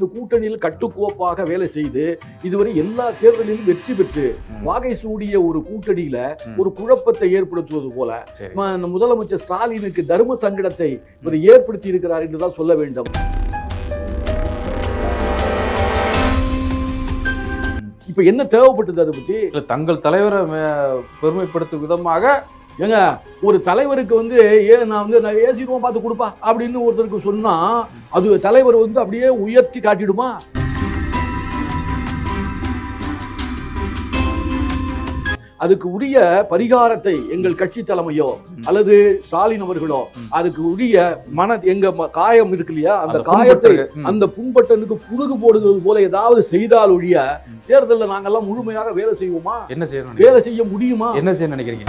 இந்த கூட்டணியில் கட்டுக்கோப்பாக வேலை செய்து இதுவரை எல்லா தேர்தலிலும் வெற்றி பெற்று. வாகை சூடிய ஒரு கூட்டணியில. ஒரு குழப்பத்தை ஏற்படுத்துவது போல முதலமைச்சர் ஸ்டாலினுக்கு தர்ம சங்கடத்தை இவர் ஏற்படுத்தி இருக்கிறார் என்றுதான் சொல்ல வேண்டும் இப்ப என்ன தேவைப்பட்டது அதை பத்தி தங்கள் தலைவரை பெருமைப்படுத்தும் விதமாக ஏங்க ஒரு தலைவருக்கு வந்து ஏன் நான் வந்து நான் ஏசி பார்த்து கொடுப்பா அப்படின்னு ஒருத்தருக்கு சொன்னா அது தலைவர் வந்து அப்படியே உயர்த்தி காட்டிடுமா அதுக்கு உரிய பரிகாரத்தை எங்கள் கட்சி தலைமையோ. அல்லது ஸ்டாலின் அவர்களோ. அதுக்கு உரிய மன எங்க காயம் இருக்கு இல்லையா அந்த காயத்தை. அந்த புண்பட்டனுக்கு புணுகு போடுகிறது போல ஏதாவது செய்தால் ஒழிய. தேர்தலில் நாங்கெல்லாம் முழுமையாக வேலை செய்வோமா என்ன செய்யணும்? வேலை செய்ய முடியுமா என்ன செய்ய நினைக்கிறீங்க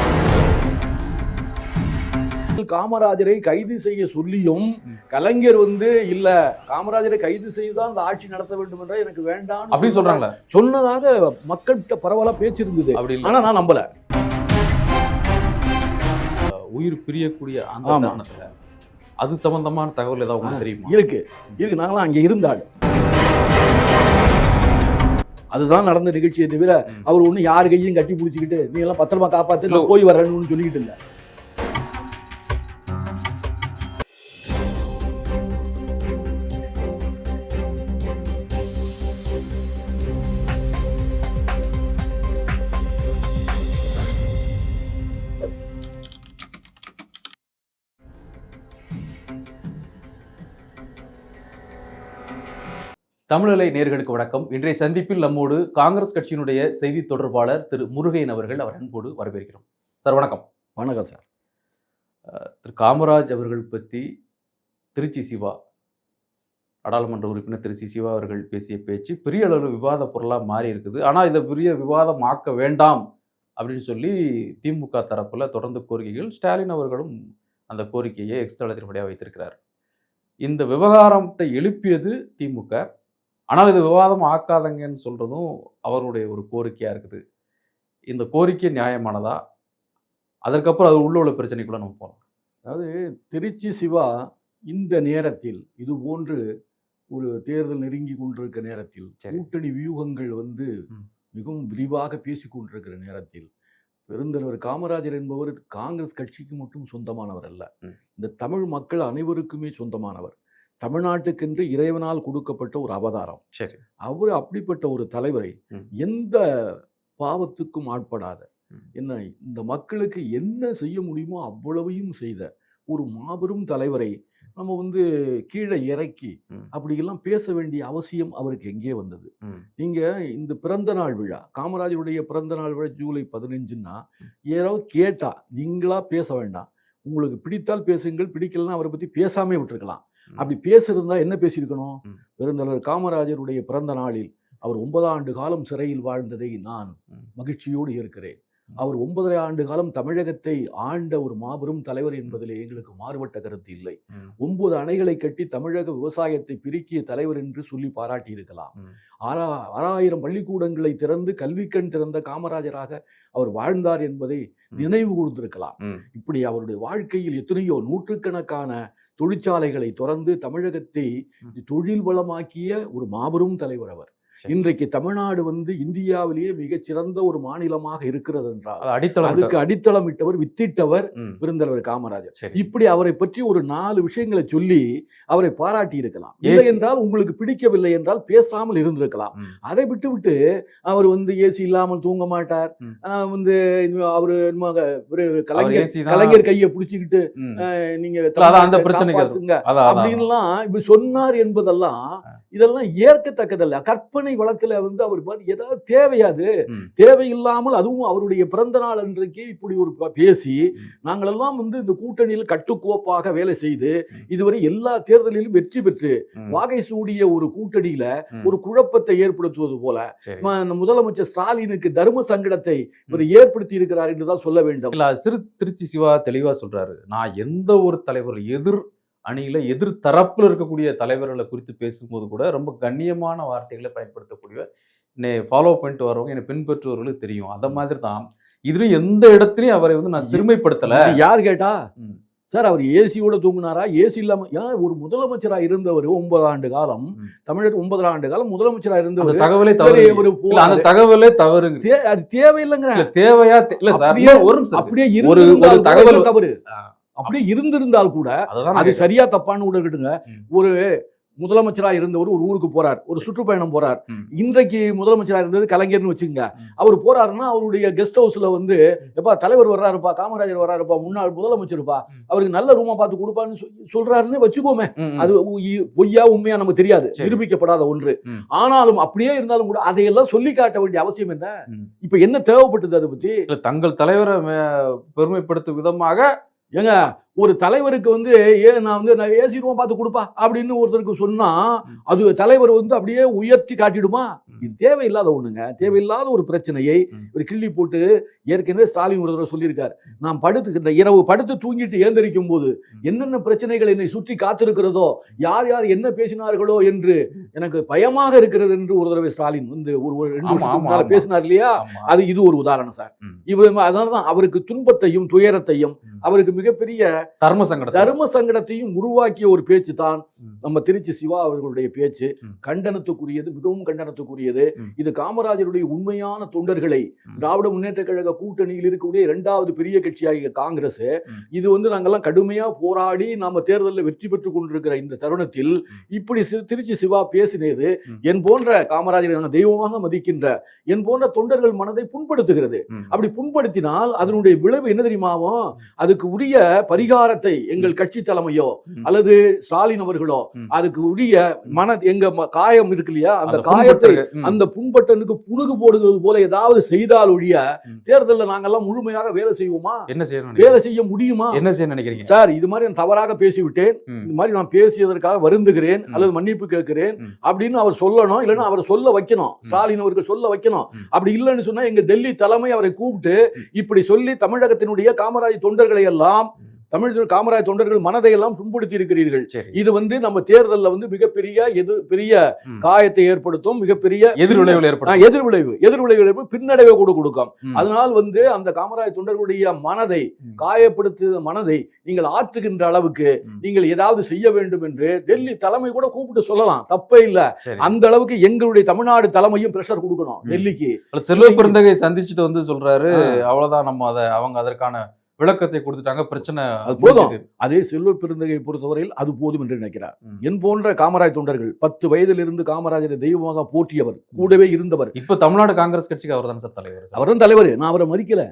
காமராஜரை கைது செய்ய சொல்லியும். கலைஞர் வந்து இல்ல காமராஜரை கைது செய்துதான் இந்த ஆட்சி நடத்த வேண்டும் என்ற எனக்கு வேண்டாம் அப்படி சொல்றாங்களா? சொன்னதாக மக்கள்கிட்ட பரவலா பேச்சு இருந்தது. ஆனா நான் நம்பல. உயிர் பிரியக்கூடிய அந்த அது சம்பந்தமான தகவல் ஏதாவது உங்களுக்கு தெரியுமா? இருக்கு. இருக்கு. நாங்களாம் அங்க இருந்தாள் அதுதான் நடந்த நிகழ்ச்சியை தவிர. அவர் ஒண்ணு யார் கையும் கட்டி பிடிச்சிக்கிட்டு நீ எல்லாம் பத்திரமா இல்ல. போய் வரேன்னு சொல்லிக்கிட்டு இல்ல. தமிழலை நேர்களுக்கு வணக்கம். இன்றைய சந்திப்பில் நம்மோடு காங்கிரஸ் கட்சியினுடைய செய்தி தொடர்பாளர் திரு முருகையன் அவர்கள் அவர் அன்போடு வரவேற்கிறோம். சார் வணக்கம். வணக்கம் சார். திரு காமராஜ் அவர்கள் பற்றி திருச்சி சிவா நாடாளுமன்ற உறுப்பினர் திருச்சி சிவா அவர்கள் பேசிய பேச்சு பெரிய அளவு விவாத பொருளாக மாறி இருக்குது. ஆனால் இதை பெரிய விவாதம் ஆக்க வேண்டாம் அப்படின்னு சொல்லி திமுக தரப்புல தொடர்ந்து கோரிக்கைகள் ஸ்டாலின் அவர்களும் அந்த கோரிக்கையை எக்ஸ் தளத்தின்படியாக வைத்திருக்கிறார். இந்த விவகாரத்தை எழுப்பியது திமுக. ஆனால் இது விவாதம் ஆக்காதங்கன்னு சொல்றதும் அவருடைய ஒரு கோரிக்கையா இருக்குது இந்த கோரிக்கை நியாயமானதா அதற்கப்புறம் அது உள்ள உள்ள பிரச்சனைக்குள்ள நம்ம போகலாம் அதாவது திருச்சி சிவா இந்த நேரத்தில் இது போன்று ஒரு தேர்தல் நெருங்கி கொண்டிருக்க நேரத்தில். கூட்டணி வியூகங்கள் வந்து. மிகவும் விரிவாக பேசிக் கொண்டிருக்கிற நேரத்தில் பெருந்தலைவர் காமராஜர் என்பவர் காங்கிரஸ் கட்சிக்கு மட்டும் சொந்தமானவர் அல்ல. இந்த தமிழ் மக்கள் அனைவருக்குமே சொந்தமானவர் தமிழ்நாட்டுக்கென்று இறைவனால் கொடுக்கப்பட்ட ஒரு அவதாரம் சரி அவர் அப்படிப்பட்ட ஒரு தலைவரை. எந்த பாவத்துக்கும் ஆட்படாத. என்ன இந்த மக்களுக்கு என்ன செய்ய முடியுமோ அவ்வளவையும் செய்த ஒரு மாபெரும் தலைவரை நம்ம வந்து கீழே இறக்கி. அப்படியெல்லாம் பேச வேண்டிய அவசியம் அவருக்கு எங்கே வந்தது. நீங்க இந்த பிறந்த நாள் விழா காமராஜருடைய பிறந்த நாள் விழா ஜூலை பதினஞ்சுன்னா யாராவது கேட்டா நீங்களா பேச வேண்டாம் உங்களுக்கு பிடித்தால் பேசுங்கள் பிடிக்கலன்னா அவரை பத்தி பேசாமே விட்டுருக்கலாம். அப்படி பேசுறதா என்ன பேசியிருக்கணும். பெருந்தலைவர் காமராஜருடைய பிறந்த நாளில் அவர் ஒன்பது ஆண்டு காலம் சிறையில் வாழ்ந்ததை நான். மகிழ்ச்சியோடு இருக்கிறேன். அவர் ஒன்பதரை ஆண்டு காலம் தமிழகத்தை ஆண்ட ஒரு மாபெரும் தலைவர் என்பதிலே எங்களுக்கு மாறுபட்ட கருத்து இல்லை. ஒன்பது அணைகளை கட்டி தமிழக விவசாயத்தை பெருக்கிய தலைவர் என்று சொல்லி பாராட்டி இருக்கலாம். ஆறா ஆறாயிரம் பள்ளிக்கூடங்களை திறந்து கல்விக்கண் திறந்த காமராஜராக அவர் வாழ்ந்தார் என்பதை. நினைவு கூர்ந்திருக்கலாம். இப்படி அவருடைய வாழ்க்கையில் எத்தனையோ நூற்றுக்கணக்கான தொழிற்சாலைகளை திறந்து தமிழகத்தை. தொழில் வளமாக்கிய ஒரு மாபெரும் தலைவர் அவர். இன்றைக்கு தமிழ்நாடு வந்து இந்தியாவிலேயே மிகச்சிறந்த ஒரு மாநிலமாக இருக்கிறது என்றால் அடித்தளம் அதுக்கு அடித்தளமிட்டவர் வித்திட்டவர் ம். பெருந்தலைவர் காமராஜர் இப்படி அவரை பற்றி ஒரு நாலு விஷயங்களை சொல்லி அவரை பாராட்டி இருக்கலாம். இல்லை என்றால் உங்களுக்கு பிடிக்கவில்லை என்றால் பேசாமல் இருந்திருக்கலாம். அதை விட்டு விட்டு அவர் வந்து ஏசி இல்லாமல் தூங்க மாட்டார் வந்து அவரு கலைஞர். கலைஞர் கையை பிடிச்சிக்கிட்டு நீங்க அந்த அதான். அப்படின்லாம் இப்படி சொன்னார் என்பதெல்லாம் இதெல்லாம் ஏற்கத்தக்கதல்ல கற்பனை வளத்துல வந்து அவர் ஏதாவது தேவையாது. தேவையில்லாமல் அதுவும் அவருடைய பிறந்த நாள் அன்றைக்கு இப்படி ஒரு பேசி. நாங்களெல்லாம் வந்து இந்த கூட்டணியில் கட்டுக்கோப்பாக வேலை செய்து. இதுவரை எல்லா தேர்தலிலும் வெற்றி பெற்று. வாகை சூடிய ஒரு கூட்டணியில. ஒரு குழப்பத்தை ஏற்படுத்துவது போல முதலமைச்சர் ஸ்டாலினுக்கு தர்ம சங்கடத்தை இவர் ஏற்படுத்தி இருக்கிறார் என்றுதான் சொல்ல வேண்டும் இல்ல சிறு திருச்சி சிவா தெளிவா சொல்றாரு நான் எந்த ஒரு தலைவர் எதிர் அணியில எதிர் தரப்புல இருக்கக்கூடிய தலைவர்களை குறித்து பேசும்போது கூட ரொம்ப கண்ணியமான வார்த்தைகளை பயன்படுத்தக்கூடிய என்னை ஃபாலோ பண்ணிட்டு வரவங்க என்னை பின்பற்றுவவர்களுக்கு தெரியும். அந்த மாதிரி தான் இதுல எந்த இடத்துலயும் அவரை வந்து நான் சிறுமைப்படுத்தல. யார் கேட்டா. சார் அவர் ஏசியோட தூங்குனாரா? ஏசி இல்லாம ஏன் ஒரு முதலமைச்சரா இருந்தவர் ஒன்பது ஆண்டு காலம் ம். தமிழர் ஒன்பது ஆண்டு காலம் முதலமைச்சரா அந்த இருந்தவர்? தகவலே தவறு. அந்த தகவலே தவறுங்க. தே- அது தேவையில்லைங்கிற தேவையா இல்ல சார் ஒரு. அப்படியே ஒரு- தகவல் தவறு. அப்படியே இருந்திருந்தால் கூட அது. சரியா தப்பான்னு கூட இருக்கட்டுங்க. ஒரு முதலமைச்சரா இருந்தவர் ஒரு ஊருக்கு போறார் ஒரு சுற்றுப்பயணம் போறார். இன்றைக்கு முதலமைச்சரா இருந்தது கலைஞர்னு வச்சுங்க ம். அவர் போறாருன்னா அவருடைய கெஸ்ட் ஹவுஸ்ல வந்து எப்பா தலைவர் வர்றாருப்பா காமராஜர் வர்றாருப்பா முன்னாள் முதலமைச்சர்ப்பா. அவருக்கு நல்ல ரூமா பார்த்து கொடுப்பான்னு சொல்றாருன்னு வச்சுக்கோமே. அது பொய்யா உண்மையா நமக்கு தெரியாது. நிரூபிக்கப்படாத ஒன்று. ஆனாலும் அப்படியே இருந்தாலும் கூட அதையெல்லாம் சொல்லி காட்ட வேண்டிய அவசியம் என்ன. இப்ப என்ன தேவைப்பட்டது அதை பத்தி தங்கள் தலைவரை பெருமைப்படுத்தும் விதமாக ஏங்க ஒரு தலைவருக்கு வந்து ஏ நான் வந்து நான் ஏசி ரூமா பார்த்து கொடுப்பா அப்படின்னு ஒருத்தருக்கு சொன்னா. அது தலைவர் வந்து அப்படியே உயர்த்தி காட்டிடுமா. இது தேவையில்லாத ஒண்ணுங்க. தேவையில்லாத ஒரு பிரச்சனையை. ஒரு கிள்ளி போட்டு ஏற்கனவே ஸ்டாலின் ஒரு தடவை சொல்லியிருக்கார். நான் படுத்து இரவு படுத்து தூங்கிட்டு ஏந்தரிக்கும் போது என்னென்ன பிரச்சனைகள் என்னை சுற்றி காத்திருக்கிறதோ யார் யார் என்ன பேசினார்களோ என்று எனக்கு பயமாக இருக்கிறது என்று ஒரு தடவை ஸ்டாலின் வந்து ஒரு ரெண்டு. பேசினார் இல்லையா. அது இது ஒரு உதாரணம் சார். இவர் அதனாலதான் அவருக்கு துன்பத்தையும் துயரத்தையும். அவருக்கு மிகப்பெரிய தர்ம சங்கடம் தர்ம சங்கடத்தையும் உருவாக்கிய ஒரு பேச்சு தான். நம்ம திருச்சி சிவா அவர்களுடைய பேச்சு. கண்டனத்துக்குரியது மிகவும் கண்டனத்துக்குரியது. இது காமராஜருடைய உண்மையான தொண்டர்களை. திராவிட முன்னேற்ற கழக கூட்டணியில் இருக்கக்கூடிய இரண்டாவது பெரிய கட்சியாகிய காங்கிரஸ். இது வந்து நாங்கெல்லாம் கடுமையா போராடி நாம தேர்தலில் வெற்றி பெற்றுக் கொண்டிருக்கிற இந்த தருணத்தில் இப்படி திருச்சி சிவா பேசினது. என் போன்ற காமராஜரை நாங்கள் தெய்வமாக மதிக்கின்ற என் போன்ற தொண்டர்கள் மனதை புண்படுத்துகிறது. அப்படி புண்படுத்தினால் அதனுடைய விளைவு என்ன தெரியுமாவும் அதுக்கு உரிய பரிகாரத்தை எங்கள் கட்சி தலைமையோ. அல்லது ஸ்டாலின் அவர்களோ. அதுக்கு உரிய மன எங்க காயம் இருக்கு இல்லையா அந்த காயத்தை. அந்த புண்பட்டனுக்கு புணுகு போடுகிறது போல ஏதாவது செய்தால் ஒழிய. தேர்தலில் நாங்கெல்லாம் முழுமையாக வேலை செய்வோமா என்ன செய்யணும் வேலை செய்ய முடியுமா என்ன செய்ய நினைக்கிறீங்க சார் இது மாதிரி நான் தவறாக பேசிவிட்டேன். இந்த மாதிரி நான் பேசியதற்காக வருந்துகிறேன். அல்லது மன்னிப்பு கேட்கிறேன். அப்படின்னு அவர் சொல்லணும் இல்லைன்னா அவர் சொல்ல வைக்கணும் ஸ்டாலின் அவர்கள் சொல்ல வைக்கணும். அப்படி இல்லைன்னு சொன்னா எங்க டெல்லி தலைமை அவரை கூப்பிட்டு கூப்பிட்டு இப்படி சொல்லி தமிழகத்தினுடைய காமராஜ் தொண்டர்களை எல்லாம் தமிழ் காமராஜ் தொண்டர்கள் மனதை எல்லாம் புண்படுத்தி இருக்கிறீர்கள் இது வந்து நம்ம தேர்தல்ல வந்து மிகப்பெரிய எதிர் பெரிய. காயத்தை ஏற்படுத்தும் மிகப்பெரிய எதிர் விளைவுகள் ஆ, ஏற்படும் எதிர்விளைவு எதிர்விளைவு ஏற்படும், பின்னடைவை கூட கொடுக்கும். அதனால் வந்து அந்த காமராஜ் தொண்டர்களுடைய மனதை ம். காயப்படுத்துகிற மனதை நீங்கள் ஆற்றுகின்ற அளவுக்கு. நீங்கள் ஏதாவது செய்ய வேண்டும் என்று டெல்லி தலைமை கூட கூப்பிட்டு சொல்லலாம் தப்பே இல்ல அந்த அளவுக்கு எங்களுடைய தமிழ்நாடு தலைமையும் பிரஷர் கொடுக்கணும். டெல்லிக்கு செல்வ பெருந்தகை சந்திச்சுட்டு வந்து சொல்றாரு. அவ்வளவுதான் நம்ம அத அவங்க அதற்கான விளக்கத்தை கொடுத்துட்டாங்க பிரச்சனை அது போதும். அதே செல்வ பெருந்தகை பொறுத்தவரையில் அது போதும் என்று நினைக்கிறார். என் போன்ற காமராஜ் தொண்டர்கள் பத்து வயதிலிருந்து காமராஜரை தெய்வமாக போற்றியவர் கூடவே இருந்தவர் இப்ப தமிழ்நாடு காங்கிரஸ் கட்சிக்கு அவர் சார் தலைவர். அவர் தான் தலைவர் நான் அவரை மதிக்கல.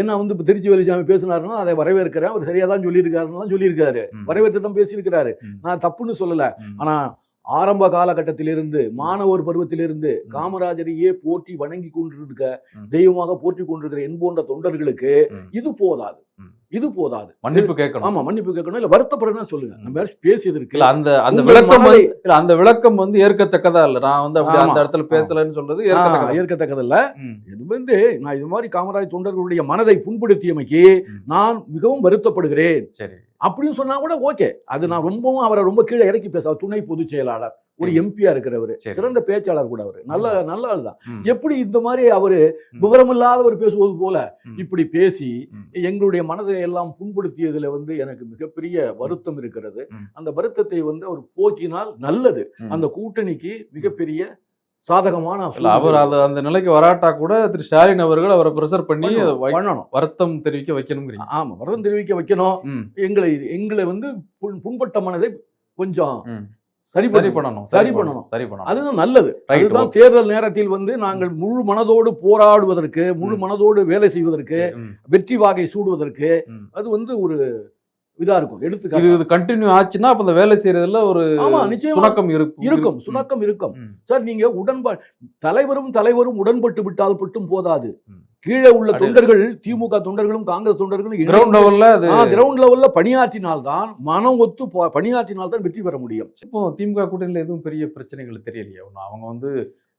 என்ன வந்து இப்ப திருச்சி வெளிச்சாமி பேசினாருன்னா அதை வரவேற்கிறேன் அவர் சரியா தான் சொல்லியிருக்காருன்னு சொல்லியிருக்காரு. வரவேற்று தான் பேசியிருக்கிறாரு. நான் தப்புன்னு சொல்லல. ஆனா ஆரம்ப காலகட்டத்திலிருந்து மாணவர் பருவத்திலிருந்து காமராஜரையே போற்றி வணங்கி கொண்டிருக்க. தெய்வமாக போற்றி கொண்டிருக்கிற என் போன்ற தொண்டர்களுக்கு. இது போதாது. இது போதாது. மன்னிப்பு கேட்கணும். ஆமா மன்னிப்பு கேட்கணும். இல்ல வருத்தப்படணும் சொல்லுங்க. நம்ம பேசியதற்கு இல்ல அந்த அந்த விளக்கம் இல்ல அந்த விளக்கம் வந்து ஏற்கத்தக்கதா இல்ல. நான் வந்து அப்படி அந்த. இடத்துல பேசலன்னு சொல்றது ஏற்கத்தக்கதா. ம். இது வந்து நான் இது மாதிரி காமராஜ் தொண்டர்களுடைய மனதை புண்படுத்தியமைக்கு. நான் மிகவும் வருத்தப்படுகிறேன். சரி. அப்படின்னு சொன்னா கூட ஓகே. அது நான் ரொம்பவும் அவரை ரொம்ப கீழே இறக்கி பேச துணை பொதுச் செயலாளர். ஒரு. எம்பியா இருக்கிறவர். சிறந்த பேச்சாளர் கூட அவர் நல்ல நல்ல ஆள் தான். எப்படி இந்த மாதிரி அவரு. விவரமில்லாதவர் பேசுவது போல. இப்படி பேசி. எங்களுடைய மனதை எல்லாம் புண்படுத்தியதுல வந்து எனக்கு மிகப்பெரிய வருத்தம் இருக்கிறது. அந்த வருத்தத்தை வந்து அவர் போக்கினால் நல்லது. அந்த கூட்டணிக்கு மிகப்பெரிய சாதகமான அவர் அது அந்த நிலைக்கு வராட்டா கூட திரு ஸ்டாலின் அவர்கள் அவரை ப்ரெஷர் பண்ணி பண்ணணும் வருத்தம் தெரிவிக்க வைக்கணுங்கிறீங்க ஆமா வருத்தம் தெரிவிக்க வைக்கணும். எங்களை எங்களை வந்து புண்- புண்பட்ட மனதை கொஞ்சம். சரி சரி பண்ணணும் சரி பண்ணணும். சரி பண்ணணும் அதுதான் நல்லது அதுதான் தேர்தல் நேரத்தில் வந்து நாங்கள் முழு மனதோடு போராடுவதற்கு முழு. மனதோடு வேலை செய்வதற்கு. வெற்றி வாகை சூடுவதற்கு. அது வந்து ஒரு இதா இருக்கும் எடுத்துக்காட்டு இது கண்டினியூ ஆச்சுன்னா அப்ப அந்த வேலை செய்யறதுல ஒரு சுணக்கம் இருக்கும் இருக்கும் சுணக்கம் இருக்கும். சார் நீங்க உடன்பா தலைவரும் தலைவரும் உடன்பட்டு விட்டால் மட்டும் போதாது. கீழே உள்ள தொண்டர்கள் திமுக தொண்டர்களும் காங்கிரஸ் தொண்டர்களும் கிரவுண்ட் லெவல்ல கிரவுண்ட் லெவல்ல பணியாற்றினால்தான் மனம் ஒத்து பணியாற்றினால்தான் வெற்றி பெற முடியும் இப்போ திமுக கூட்டணியில எதுவும் பெரிய பிரச்சனைகள் தெரியலையே ஒண்ணும். அவங்க வந்து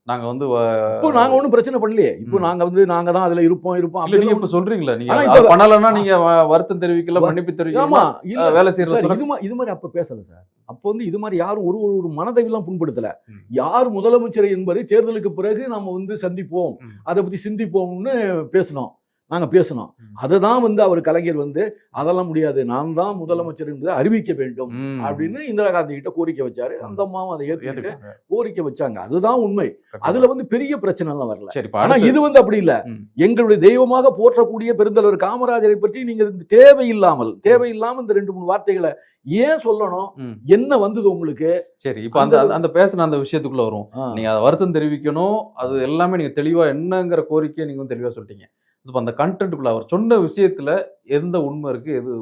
நாங்க வந்து இப்போ நாங்க ஒண்ணும் பிரச்சனை பண்ணலையே இப்போ ம். நாங்க வந்து நாங்க தான் அதுல இருப்போம் இருப்போம் இல்ல நீங்க அப்படிலாம் இப்ப சொல்றீங்களா நீங்க ஆனா அது இப்ப- பண்ணலன்னா நீங்க வ- வருத்தம் தெரிவிக்கல மன்னிப்பு ஆமா தெரிவிக்கல இல்ல வேலை சுணக்கம் இது மா- இது மாதிரி அப்ப பேசல சார் அப்ப வந்து இது மாதிரி யாரும் ஒரு ஒரு- மனதையெல்லாம் புண்படுத்தல. யார் முதலமைச்சர் என்பதை தேர்தலுக்கு பிறகு நம்ம வந்து சந்திப்போம். அதை பத்தி சிந்திப்போம்னு பேசினோம் நாங்க பேசினோம் ம். அதுதான் வந்து அவர் கலைஞர் வந்து அதெல்லாம் முடியாது. நான் தான் முதலமைச்சர் என்பதை அறிவிக்க வேண்டும். அப்படின்னு இந்திரா காந்தி கிட்ட கோரிக்கை வச்சாரு. அந்த அம்மாவும் அதை ஏத்துக்கிட்டாங்க. கோரிக்கை வச்சாங்க. அதுதான் உண்மை. அதுல வந்து பெரிய பிரச்சனை எல்லாம் வரல ஆனா இது வந்து அப்படி இல்ல. எங்களுடைய தெய்வமாக போற்றக்கூடிய பெருந்தலைவர் காமராஜரை பற்றி நீங்க தேவையில்லாமல் தேவையில்லாம இந்த ரெண்டு மூணு வார்த்தைகளை ஏன் சொல்லணும். என்ன வந்தது உங்களுக்கு? சரி இப்ப அந்த அந்த- பேசின அந்த விஷயத்துக்குள்ள வரும். நீங்க அதை வருத்தம் தெரிவிக்கணும். அது எல்லாமே நீங்க தெளிவா என்னங்கிற கோரிக்கையை நீங்க வந்து தெளிவா சொல்லிட்டீங்க. இப்ப அந்த கண்டென்ட்டுக்குள்ள அவர் சொன்ன விஷயத்துல எந்த உண்மை இருக்கு எது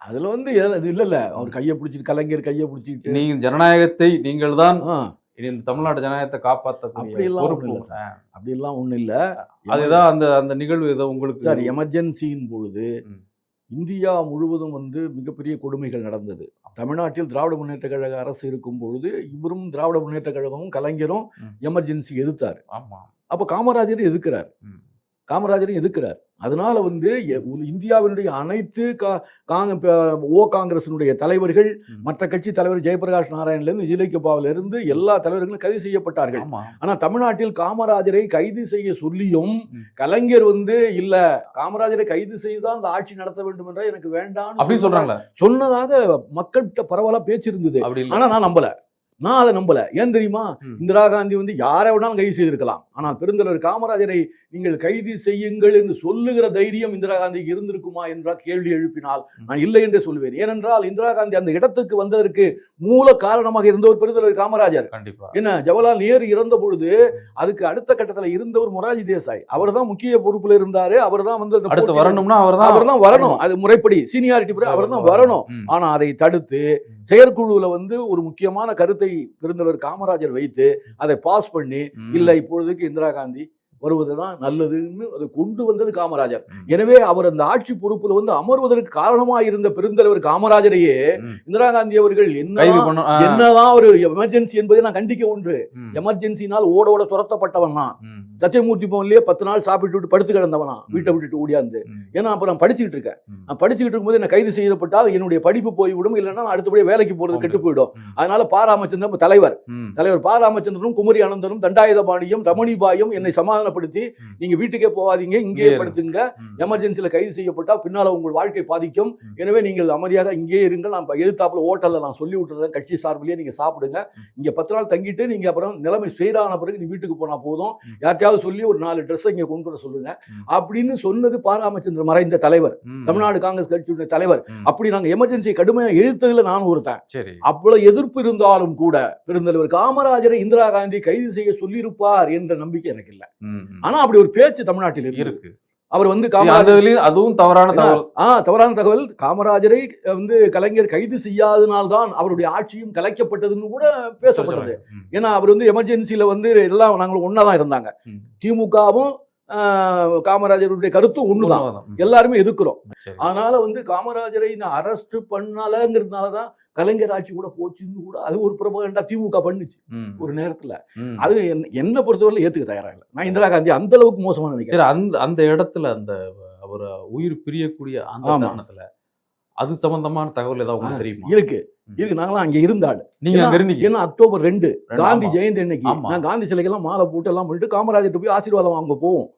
அதுல வந்து இது இல்ல இல்ல அவர் கையை பிடிச்சிட்டு கலைஞர் கையை பிடிச்சிட்டு. நீங்க ஜனநாயகத்தை நீங்கள் தான் இந்த தமிழ்நாட்டு ஜனநாயகத்தை அப்படி காப்பாற்றக்கூடிய எல்லாம் பொறுப்பு. ஒண்ணும் இல்ல ஆ. அப்படி எல்லாம் ஒண்ணும் இல்ல. அதுதான் அந்த அந்த நிகழ்வு ஏதோ உங்களுக்கு சார் எமர்ஜென்சியின் பொழுது. இந்தியா முழுவதும் வந்து மிகப்பெரிய கொடுமைகள் நடந்தது. தமிழ்நாட்டில் திராவிட முன்னேற்ற கழக அரசு இருக்கும் பொழுது இவரும் திராவிட முன்னேற்ற கழகமும் கலைஞரும். எமர்ஜென்சி எதிர்த்தாரு. ஆமா அப்ப காமராஜர் எதிர்க்கிறார். ம். காமராஜரும் எதிர்க்கிறார். அதனால வந்து இந்தியாவினுடைய அனைத்து கா காங்க ஓ காங்கிரசினுடைய தலைவர்கள். மற்ற கட்சி தலைவர் ஜெயபிரகாஷ் நாராயண்லேருந்து இருந்து எல்லா தலைவர்களும் கைது செய்யப்பட்டார்கள். ஆமா. ஆனா தமிழ்நாட்டில் காமராஜரை கைது செய்ய சொல்லியும். கலைஞர் வந்து இல்ல காமராஜரை கைது செய்துதான் அந்த ஆட்சி நடத்த வேண்டும் என்றால் எனக்கு வேண்டாம் அப்படி சொல்றாங்களா. சொன்னதாக மக்கள்கிட்ட பரவலா பேச்சு இருந்தது. அப்படி இல்ல. ஆனா நான் நம்பல. நான் அதை நம்பல. ஏன் தெரியுமா. இந்திரா காந்தி வந்து யாரை வேணாலும் கைது செய்திருக்கலாம். ஆனால் பெருந்தலைவர் காமராஜரை நீங்கள் கைது செய்யுங்கள் என்று சொல்லுகிற தைரியம் இந்திரா காந்திக்கு இருந்திருக்குமா என்ற கேள்வி எழுப்பினால். நான் இல்லை என்றே சொல்வேன் ஏனென்றால் இந்திரா காந்தி அந்த இடத்துக்கு வந்ததற்கு மூல காரணமாக இருந்தவர் பெருந்தலைவர் காமராஜர். கண்டிப்பா. என்ன ஜவஹர்லால் நேரு இறந்த பொழுது அதுக்கு அடுத்த கட்டத்துல இருந்தவர் மொராஜி தேசாய். அவர் தான் முக்கிய பொறுப்புல இருந்தாரு. அவர் தான் வந்து அடுத்து வரணும்னா அவர்தான் அவர் தான் வரணும். அது முறைப்படி சீனியாரிட்டி அவர் தான் வரணும். ம். ஆனா அதை தடுத்து. செயற்குழுவுல வந்து ஒரு முக்கியமான கருத்தை பெருந்தலைவர் காமராஜர் வைத்து அதை பாஸ் பண்ணி. இல்ல இப்பொழுதுக்கு இந்திரா காந்தி வருவதுதான் நல்லதுன்னு அதை கொண்டு வந்தது காமராஜர். எனவே அவர் அந்த ஆட்சி பொறுப்புல வந்து அமர்வதற்கு காரணமாக இருந்த பெருந்தலைவர் காமராஜரையே. இந்திரா காந்தி அவர்கள் என்ன. என்னதான் ஒரு எமர்ஜென்சி என்பதை நான் கண்டிக்க ஒன்று. எமர்ஜென்சினால் ஓட ஓட துரத்தப்பட்டவன் தான். சத்தியமூர்த்தி பவன்லயே பத்து நாள் சாப்பிட்டு விட்டு படுத்து கிடந்தவனா வீட்டை விட்டுட்டு ஓடியாந்து. ஏன்னா அப்ப நான் படிச்சுக்கிட்டு இருக்கேன். நான் படிச்சுக்கிட்டு இருக்கும்போது என்ன கைது செய்யப்பட்டால் என்னுடைய படிப்பு போய்விடும் இல்லைன்னா நான் அடுத்தபடியே வேலைக்கு போறது. கெட்டு போயிடும். அதனால பா ராமச்சந்திரன் தலைவர். தலைவர் பா ராமச்சந்திரனும் குமரி அனந்தனும் தண்டாயுதபாணியும் ரமணிபாயும் என்னை சமாதானப்படுத்தி ம். நீங்க வீட்டுக்கே போகாதீங்க இங்கே இங்கே இருங்க. படுத்துங்க ம். எமர்ஜென்சில கைது செய்யப்பட்டா பின்னால உங்கள் வாழ்க்கை பாதிக்கும். எனவே நீங்கள் அமைதியாக இங்கே இருங்கள் நான் எதிர்த்தாப்புல ஹோட்டல்ல நான் சொல்லி விட்டுறேன் கட்சி சார்பிலேயே நீங்க சாப்பிடுங்க. இங்க பத்து நாள் தங்கிட்டு நீங்க அப்புறம் நிலைமை ஸ்டேடான பிறகு நீ வீட்டுக்கு போனா போதும். யார்கிட்டயாவது சொல்லி ஒரு நாலு ட்ரெஸ் இங்க கொண்டு வர சொல்லுங்க. அப்படின்னு சொன்னது பா ராமச்சந்திரன் மறைந்த தலைவர். தமிழ்நாடு காங்கிரஸ் கட்சியுடைய தலைவர். அப்படி நாங்க எமர்ஜென்சியை கடுமையாக எதிர்த்ததுல நானும் ஒருத்தன் சரி அவ்வளவு எதிர்ப்பு இருந்தாலும் கூட பெருந்தலைவர் காமராஜரை இந்திரா காந்தி கைது செய்ய சொல்லியிருப்பார் என்ற நம்பிக்கை எனக்கு இல்லை. ஆனா அப்படி ஒரு பேச்சு தமிழ்நாட்டில் இருக்கு. அவர் வந்து அந்த காமராஜர் இதுலயும் அதுவும் தவறான தகவல். ஆ தவறான தகவல். காமராஜரை வந்து கலைஞர் கைது செய்யாதனால்தான் அவருடைய ஆட்சியும் கலைக்கப்பட்டதுன்னு கூட பேசப்பட்டது. ஏன்னா அவர் வந்து எமர்ஜென்சில வந்து எல்லாம் நாங்கள் ஒண்ணா தான் இருந்தாங்க. திமுகவும் காமராஜருடைய கருத்தும் ஒண்ணுதான். எல்லாருமே எதிர்க்கிறோம். அதனால வந்து காமராஜரை நான் அரெஸ்ட் பண்ணலங்கிறதுனால தான் கலைஞர் ஆட்சி கூட போச்சுன்னு கூட அது ஒரு பிரபகண்டா திமுக பண்ணுச்சு. ஒரு நேரத்துல. அது என்ன- பொறுத்தவரை ஏத்துக்க தயாரா இல்லை நான் இந்திரா காந்தி அந்த அளவுக்கு மோசமா நினைக்கிறேன் அந்த அந்த இடத்துல அந்த அவர் உயிர் பிரியக்கூடிய அந்த ஆமா. தருணத்துல அது சம்பந்தமான தகவல் ஏதாவது உங்களுக்கு தெரியுமா இருக்கு. இருக்கு நாங்களாம் அங்க இருந்தாள் நீங்க ஏன்னா அக்டோபர் ரெண்டு காந்தி. ஜெயந்தி அன்னைக்கு. நான் காந்தி சிலைக்கெல்லாம் மாலை போட்டு எல்லாம் பண்ணிட்டு காமராஜர்கிட்ட போய் ஆசீர்வாதம் வாங்க போவோம்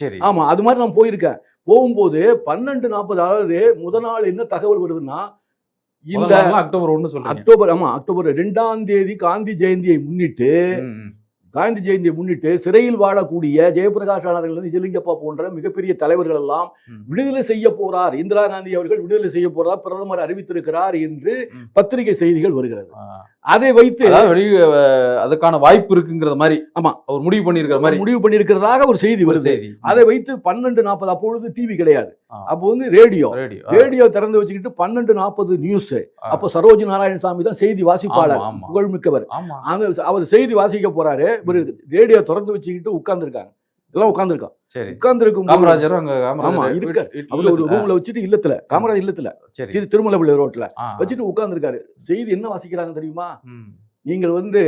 சரி ஆமா அது மாதிரி நான் போயிருக்கேன் போகும்போது பன்னெண்டு நாற்பது அதாவது முதல் நாள் என்ன தகவல் வருதுன்னா இந்த அக்டோபர் ஒண்ணு சொல்றீங்க அக்டோபர் ஆமா அக்டோபர் ரெண்டாம் தேதி காந்தி ஜெயந்தியை முன்னிட்டு. காந்தி ஜெயந்தியை முன்னிட்டு சிறையில் வாழக்கூடிய ஜெயபிரகாஷ் ஆனவர்கள் நிஜலிங்கப்பா போன்ற மிகப்பெரிய தலைவர்கள் எல்லாம். விடுதலை செய்ய போறார் இந்திரா காந்தி அவர்கள் விடுதலை செய்ய போறார் பிரதமர் அறிவித்திருக்கிறார் என்று. பத்திரிகை செய்திகள் வருகிறது. அதை வைத்து வெளி அதுக்கான வாய்ப்பு இருக்குங்கிறத மாதிரி ஆமா. அவர் முடிவு பண்ணிருக்கிற மாதிரி. முடிவு பண்ணியிருக்கிறதாக ஒரு செய்தி வருது. செய்தி. அதை வைத்து பன்னெண்டு நாற்பது அப்பொழுது டிவி கிடையாது. அப்போ வந்து ரேடியோ. ரேடியோ திறந்து வச்சுக்கிட்டு பன்னெண்டு நாற்பது நியூஸ். அப்போ சரோஜி நாராயணசாமி தான் செய்தி வாசிப்பாளர். புகழ்மிக்கவர். அவர் செய்தி வாசிக்க போறாரு. ரேடியோ திறந்து வச்சுக்கிட்டு உட்கார்ந்துருக்காங்க. எல்லாம் உட்கார்ந்துருக்கோம் சரி உட்கார்ந்துருக்கும் காமராஜர் அங்க ஆமா, காமராஜர் இருக்கார். அவர் ஒரு. ரூம்ல வச்சுட்டு இல்லத்துல காமராஜ் இல்லத்துல சரி திரு திருமலபிள்ளை ரோட்ல. வச்சுட்டு உட்கார்ந்துருக்காரு செய்தி என்ன வாசிக்கிறாங்க தெரியுமா நீங்கள் வந்து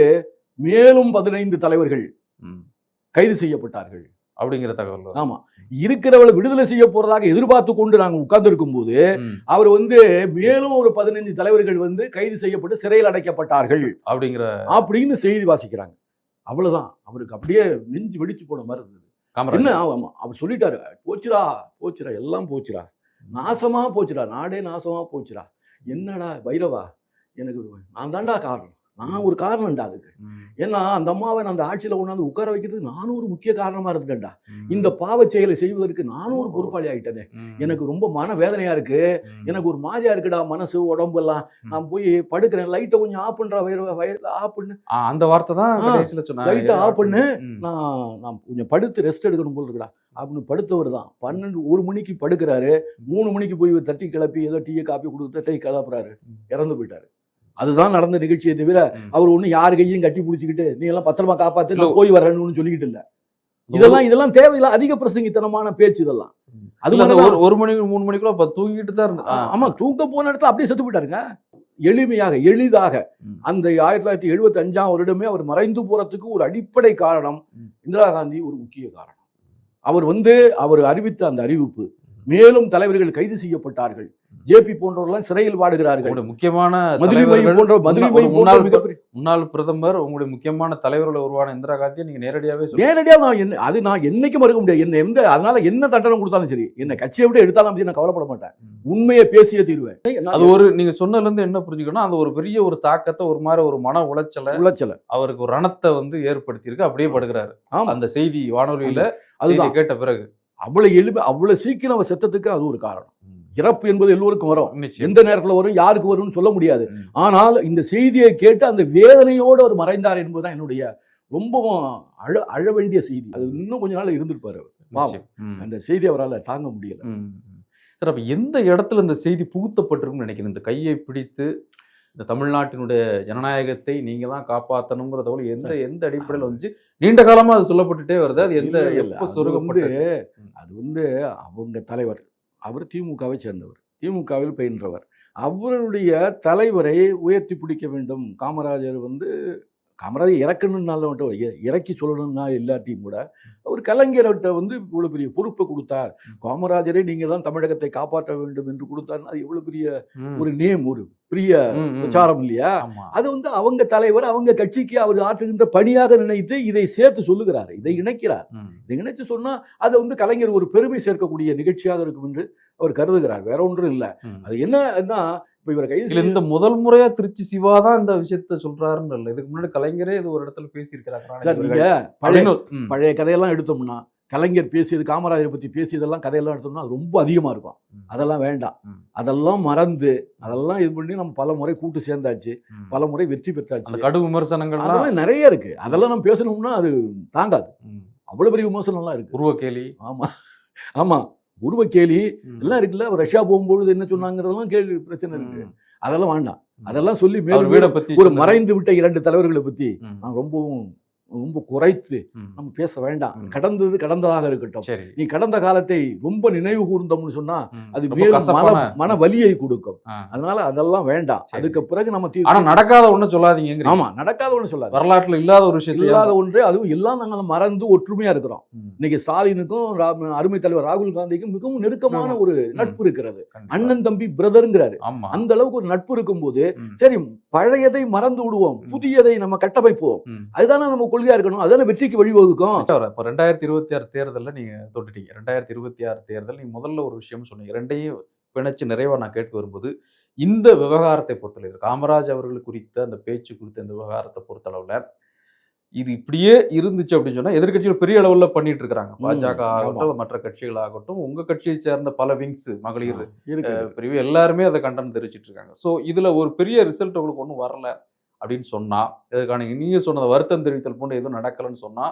மேலும் பதினைந்து தலைவர்கள். கைது செய்யப்பட்டார்கள் அப்படிங்கிற தகவல். ஆமா இருக்கிறவளை விடுதலை செய்ய போறதாக எதிர்பார்த்து கொண்டு நாங்க உட்கார்ந்துருக்கும் போது. அவர் வந்து மேலும் ஒரு பதினைந்து தலைவர்கள் வந்து கைது செய்யப்பட்டு சிறையில் அடைக்கப்பட்டார்கள் அப்படிங்கிற அப்படின்னு செய்தி வாசிக்கிறாங்க அவ்வளவுதான் அவருக்கு அப்படியே நெஞ்சு வெடிச்சு போன மாதிரி இருந்தது என்ன? ஆமா அவர் சொல்லிட்டாரு. போச்சுடா போச்சுடா. எல்லாம் போச்சுடா. நாசமா போச்சுடா. நாடே நாசமா போச்சுடா. என்னடா பைரவா? எனக்கு நான் தான்டா காரணம். நான் ஒரு காரணம்டா அதுக்கு? ஏன்னா அந்த அம்மாவை நான் அந்த ஆட்சியில கொண்டாந்து உட்கார வைக்கிறதுக்கு நானும் ஒரு முக்கிய காரணமா இருந்துட்டேன்டா. இந்த பாவச் செயலை செய்வதற்கு நானும் ஒரு பொறுப்பாளி ஆயிட்டேனே. ம், எனக்கு ரொம்ப மன வேதனையா இருக்கு எனக்கு ஒரு மாதிரியா இருக்குடா மனசு உடம்பு எல்லாம். நான் போய் படுக்கிறேன். லைட்டை கொஞ்சம் ஆஃப் பண்றா வயிறு வயிறு ஆஃப் பண்ணு. அந்த வார்த்தை தான் ஆ, கடைசியில சொன்னாங்க light ஆ off பண்ணு. நான் நான் கொஞ்சம் படுத்து ரெஸ்ட் எடுக்கணும் போல இருக்குடா. அப்படின்னு படுத்தவர் தான். பன்னெண்டு ஒரு மணிக்கு படுக்கிறாரு. மூணு மணிக்கு போய் தட்டி கிளப்பி ஏதோ டீயை காப்பி கொடுத்து தட்டி கிளப்புறாரு. இறந்து போயிட்டாரு. அதுதான் நடந்த நிகழ்ச்சியை தவிர. அவர் ஒன்றும் யார் கையும் கட்டி பிடிச்சிக்கிட்டு நீ எல்லாம் பத்திரமா இல்ல. நான் போய் வரேன்னு சொல்லிக்கிட்டு இல்ல. இதெல்லாம் இதெல்லாம் தேவையில்லை. அதிக பிரசங்கித்தனமான பேச்சு இதெல்லாம். அது ஒரு ஒரு மணிக்கு மூணு மணிக்குள்ள அப்ப தூங்கிட்டு தான் இருந்து ஆ, ஆமா தூங்க போன இடத்துல அப்படியே செத்து போயிட்டாருங்க. எளிமையாக எளிதாக. அந்த ஆயிரத்தி தொள்ளாயிரத்தி எழுபத்தி அஞ்சாம் வருடமே அவர் மறைந்து போறதுக்கு ஒரு அடிப்படை காரணம். இந்திரா காந்தி ஒரு முக்கிய காரணம். அவர் வந்து அவர் அறிவித்த அந்த அறிவிப்பு மேலும் தலைவர்கள் கைது செய்யப்பட்டார்கள். ஜேபி போன்றவர்கள் சிறையில் வாடுகிறார்கள். உங்களுடைய முக்கியமான போன்ற முன்னாள் பிரதமர் உங்களுடைய முக்கியமான தலைவர்களை உருவான இந்திரா காந்தியை நீங்க நேரடியாவே நேரடியாக நான் என்ன அது நான் என்னைக்கும் மறுக்க முடியாது. என்ன எந்த அதனால என்ன தண்டனை கொடுத்தாலும் சரி என்ன கட்சியை விட்டு எடுத்தாலும் சரி நான் கவலைப்பட மாட்டேன். உண்மையை பேசிய தீருவேன். அது ஒரு நீங்க சொன்னதுல இருந்து என்ன புரிஞ்சுக்கணும் அது ஒரு பெரிய ஒரு தாக்கத்தை ஒரு மாதிரி ஒரு மன உளைச்சலை உளைச்சல. அவருக்கு ஒரு ரணத்தை வந்து ஏற்படுத்தியிருக்கு. அப்படியே படுகிறாரு. அந்த செய்தி வானொலியில அதுதான். கேட்ட பிறகு. அவ்வளவு எளிமை அவ்வளவு சீக்கிரம் அவர் செத்ததுக்கு அது ஒரு காரணம். இறப்பு என்பது எல்லோருக்கும் வரும். எந்த நேரத்துல வரும் யாருக்கு வரும்னு சொல்ல முடியாது. ஆனால் இந்த செய்தியை கேட்டு அந்த வேதனையோடு அவர் மறைந்தார் என்பதுதான் என்னுடைய ரொம்பவும் அழ அழ வேண்டிய செய்தி. அது இன்னும் கொஞ்ச நாள் இருந்திருப்பாரு அவர். அந்த செய்தி அவரால் தாங்க முடியல. சார் அப்ப எந்த இடத்துல இந்த செய்தி புகுத்தப்பட்டிருக்கும்னு நினைக்கிறேன் இந்த கையை பிடித்து இந்த தமிழ்நாட்டினுடைய ஜனநாயகத்தை நீங்க தான் காப்பாற்றணுங்கிறத போல எந்த எந்த அடிப்படையில் வந்துச்சு நீண்ட காலமா அது சொல்லப்பட்டுட்டே வருது. அது எந்த. எப்ப அது சொருகப்பட்டது வந்து ம். அது வந்து அவங்க தலைவர் அவர் திமுகவை சேர்ந்தவர் திமுகவில் பயின்றவர். அவருடைய தலைவரை உயர்த்தி பிடிக்க வேண்டும். காமராஜர் வந்து காமராஜர் இறக்கணும்னால மட்டும் இறக்கி சொல்லணும்னா இல்லாட்டியும் கூட அவர் கலைஞர்கிட்ட வந்து இவ்வளவு பெரிய பொறுப்பை கொடுத்தார். காமராஜரை நீங்க தான் தமிழகத்தை காப்பாற்ற வேண்டும் என்று கொடுத்தார் அது எவ்வளவு பெரிய. ஒரு நேம் ஒரு பெரிய. பிரச்சாரம் இல்லையா? அது வந்து அவங்க தலைவர் அவங்க கட்சிக்கு அவர் ஆற்றுகின்ற பணியாக நினைத்து இதை சேர்த்து சொல்லுகிறார் இதை இணைக்கிறார். இதை இணைச்சு சொன்னா அதை வந்து கலைஞர் ஒரு பெருமை சேர்க்கக்கூடிய நிகழ்ச்சியாக இருக்கும் என்று அவர் கருதுகிறார் வேற ஒன்றும் இல்லை. அது என்னன்னா இப்ப இவரை கைது இந்த முதல் முறையா திருச்சி சிவா தான் இந்த விஷயத்த சொல்றாருன்னு இல்ல இதுக்கு முன்னாடி கலைஞரே இது ஒரு இடத்துல பேசியிருக்கிறாங்க சார் நீங்க பழைய. பழைய கதையெல்லாம் எடுத்தோம்னா கலைஞர் பேசியது காமராஜரை பத்தி பேசியதெல்லாம் கதையெல்லாம் எடுத்தோம்னா அது ரொம்ப அதிகமா இருக்கும். அதெல்லாம் வேண்டாம். அதெல்லாம் மறந்து அதெல்லாம் இது பண்ணி நம்ம பல முறை கூட்டு சேர்ந்தாச்சு. பல முறை வெற்றி பெற்றாச்சு கடும் விமர்சனங்கள்லாம் அதெல்லாம் நிறைய இருக்கு அதெல்லாம் நம்ம பேசணும்னா அது தாங்காது ம். அவ்வளவு பெரிய விமர்சனம்லாம் இருக்கு உருவ கேலி ஆமா ஆமா உருவ கேலி. எல்லாம் இருக்குல்ல ரஷ்யா போகும்பொழுது என்ன சொன்னாங்கிறதெல்லாம் கேள்வி பிரச்சனை இருக்கு. அதெல்லாம் வேண்டாம் அதெல்லாம் சொல்லி மேலும் வீட பத்தி ஒரு. மறைந்து விட்ட இரண்டு தலைவர்களை பத்தி. நான் ரொம்பவும் ரொம்ப குறைத்து. நம்ம பேச வேண்டாம். கடந்தது கடந்ததாக இருக்கட்டும் நீ கடந்த காலத்தை ரொம்ப நினைவு கூர்ந்தோம்னு சொன்னா. அது மன மன வலியை கொடுக்கும். அதனால அதெல்லாம் வேண்டாம். அதுக்கு பிறகு நம்ம ஆனா நடக்காத ஒண்ணு சொல்லாதீங்க ஆமா நடக்காத ஒண்ணு சொல்லாது வரலாற்றுல இல்லாத ஒரு விஷயத்தை இல்லாத ஒன்று அதுவும் எல்லாம் நாங்கள் மறந்து ஒற்றுமையா இருக்கிறோம். இன்னைக்கு ஸ்டாலினுக்கும் அருமை தலைவர் ராகுல் காந்திக்கும் மிகவும் நெருக்கமான. ஒரு நட்பு இருக்கிறது. அண்ணன் தம்பி பிரதருங்கிறாரு அந்த அளவுக்கு ஒரு நட்பு இருக்கும்போது. சரி பழையதை மறந்து விடுவோம். புதியதை நம்ம கட்டமைப்போம். அதுதானே நம்ம கொள்கையா இருக்கணும். அதுதானே வெற்றிக்கு வழிவகுக்கும். இப்போ ரெண்டாயிரத்தி இருபத்தி ஆறு தேர்தலில் நீங்க தொட்டுட்டீங்க. ரெண்டாயிரத்தி இருபத்தி ஆறு தேர்தல் நீங்க முதல்ல ஒரு விஷயம் சொன்னீங்க. ரெண்டையும் பிணைச்சு நிறைவா நான் கேட்க வரும்போது இந்த விவகாரத்தை பொறுத்தளவு காமராஜ் அவர்கள் குறித்த அந்த பேச்சு குறித்த இந்த விவகாரத்தை பொறுத்தளவுல இது இப்படியே இருந்துச்சு அப்படின்னு சொன்னா எதிர்க்கட்சிகள் பெரிய அளவுல பண்ணிட்டு இருக்காங்க பாஜக. ஆகட்டும் மற்ற கட்சிகள் ஆகட்டும் உங்க கட்சியை சேர்ந்த பல விங்ஸ் மகளிர் பிரிவு எல்லாருமே அதை கண்டனம் தெரிவிச்சிட்டு இருக்காங்க. ஸோ இதுல ஒரு பெரிய ரிசல்ட் உங்களுக்கு ஒன்றும் வரல. அப்படின்னு சொன்னா இதுக்கான நீங்க சொன்னது வருத்தம் தெரிவித்தல் போன்ற எதுவும் நடக்கலைன்னு சொன்னா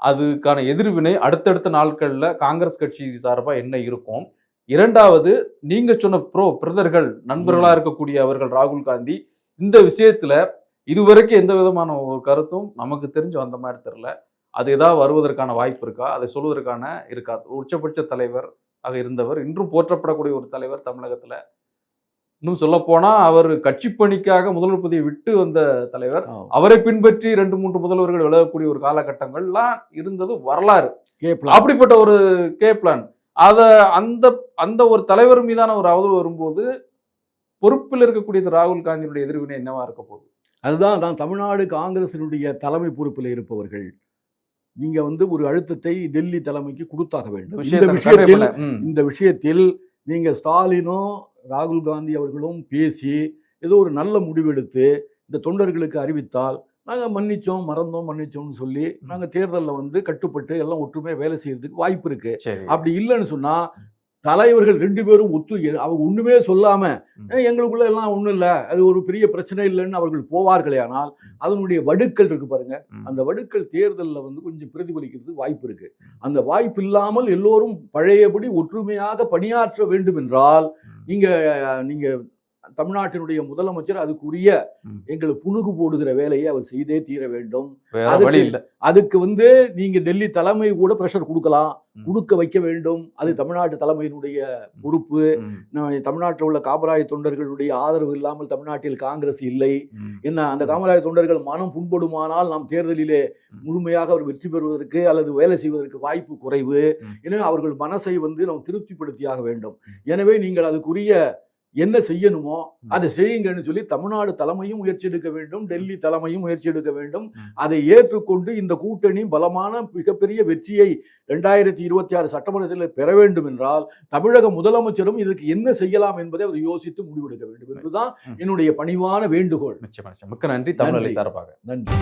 அதுக்கான எதிர்வினை அடுத்தடுத்த நாட்கள்ல காங்கிரஸ் கட்சி சார்பா என்ன இருக்கும்? இரண்டாவது நீங்க சொன்ன ப்ரோ பிரதர்கள் நண்பர்களா இருக்கக்கூடிய அவர்கள் ராகுல் காந்தி இந்த விஷயத்துல இதுவரைக்கும் எந்த விதமான ஒரு கருத்தும் நமக்கு தெரிஞ்சு வந்த மாதிரி தெரியல. அது ஏதாவது வருவதற்கான வாய்ப்பு இருக்கா? அதை சொல்வதற்கான இருக்கா? உச்சபட்ச தலைவர் ஆக இருந்தவர் இன்றும் போற்றப்படக்கூடிய ஒரு தலைவர் தமிழகத்துல இன்னும் சொல்ல போனா அவர் கட்சி பணிக்காக முதல்வர் பதவியை விட்டு வந்த தலைவர். அவரை பின்பற்றி ரெண்டு மூன்று முதல்வர்கள் விலகக்கூடிய ஒரு காலகட்டங்கள்லாம் இருந்தது வரலாறு கேப்லாம். அப்படிப்பட்ட ஒரு கே பிளான் அத அந்த அந்த ஒரு தலைவர் மீதான ஒரு அவதூறு வரும்போது பொறுப்பில் இருக்கக்கூடிய ராகுல் காந்தியினுடைய எதிர்வினை என்னவா இருக்க போகுது அதுதான் தான் தமிழ்நாடு காங்கிரசினுடைய தலைமை பொறுப்பில் இருப்பவர்கள் நீங்க வந்து ஒரு அழுத்தத்தை டெல்லி தலைமைக்கு கொடுத்தாக வேண்டும் இந்த விஷயத்தை விஷயத்தில். இந்த விஷயத்தில் நீங்க ஸ்டாலினும் ராகுல் காந்தி அவர்களும் பேசி ஏதோ ஒரு நல்ல முடிவெடுத்து இந்த தொண்டர்களுக்கு அறிவித்தால் நாங்கள் மன்னிச்சோம் மறந்தோம் மன்னிச்சோம்னு சொல்லி நாங்கள் தேர்தலில் வந்து கட்டுப்பட்டு எல்லாம் ஒற்றுமையாக வேலை செய்யறதுக்கு வாய்ப்பு இருக்கு. அப்படி இல்லைன்னு சொன்னா தலைவர்கள் ரெண்டு பேரும் ஒத்து அவங்க ஒண்ணுமே சொல்லாம ம். "ஏய், எங்களுக்குள்ள எல்லாம் ஒண்ணும் இல்ல அது ஒரு பெரிய பிரச்சனை இல்லைன்னு அவர்கள் போவார்களே ஆனால் அதனுடைய வடுக்கள் இருக்கு பாருங்க. அந்த வடுக்கள் தேர்தலில் வந்து கொஞ்சம் பிரதிபலிக்கிறது வாய்ப்பு இருக்கு. அந்த வாய்ப்பு இல்லாமல் எல்லோரும் பழையபடி ஒற்றுமையாக பணியாற்ற வேண்டும் என்றால் ம். நீங்க நீங்க தமிழ்நாட்டினுடைய முதலமைச்சர் அதுக்குரிய. எங்களை புணுகு போடுகிற வேலையை அவர் செய்தே தீர வேண்டும். அதுக்கு- வந்து நீங்க டெல்லி தலைமை கூட பிரஷர் கொடுக்கலாம். கொடுக்க வைக்க வேண்டும். அது தமிழ்நாட்டு தலைமையினுடைய பொறுப்பு. தமிழ்நாட்டில் உள்ள காமராஜ் தொண்டர்களுடைய ஆதரவு இல்லாமல் தமிழ்நாட்டில் காங்கிரஸ் இல்லை. என்ன அந்த காமராஜ் தொண்டர்கள் மனம் புண்படுமானால் நாம் தேர்தலிலே. முழுமையாக அவர் வெற்றி பெறுவதற்கு அல்லது வேலை செய்வதற்கு வாய்ப்பு குறைவு. எனவே அவர்கள் மனசை வந்து நாம் திருப்திப்படுத்தியாக வேண்டும். எனவே நீங்கள் அதுக்குரிய என்ன செய்யணுமோ. அதை செய்யுங்கன்னு சொல்லி தமிழ்நாடு தலைமையும் முயற்சி எடுக்க வேண்டும் டெல்லி தலைமையும் முயற்சி எடுக்க வேண்டும். அதை ஏற்றுக்கொண்டு இந்த கூட்டணி பலமான மிகப்பெரிய வெற்றியை ரெண்டாயிரத்தி இருபத்தி ஆறு சட்டமன்றத்தில் பெற வேண்டும் என்றால் தமிழக முதலமைச்சரும் இதுக்கு என்ன செய்யலாம் என்பதை அவர் யோசித்து முடிவெடுக்க வேண்டும் என்பதுதான். என்னுடைய பணிவான வேண்டுகோள் மிக்க நன்றி தமிழ். சார்பாக நன்றி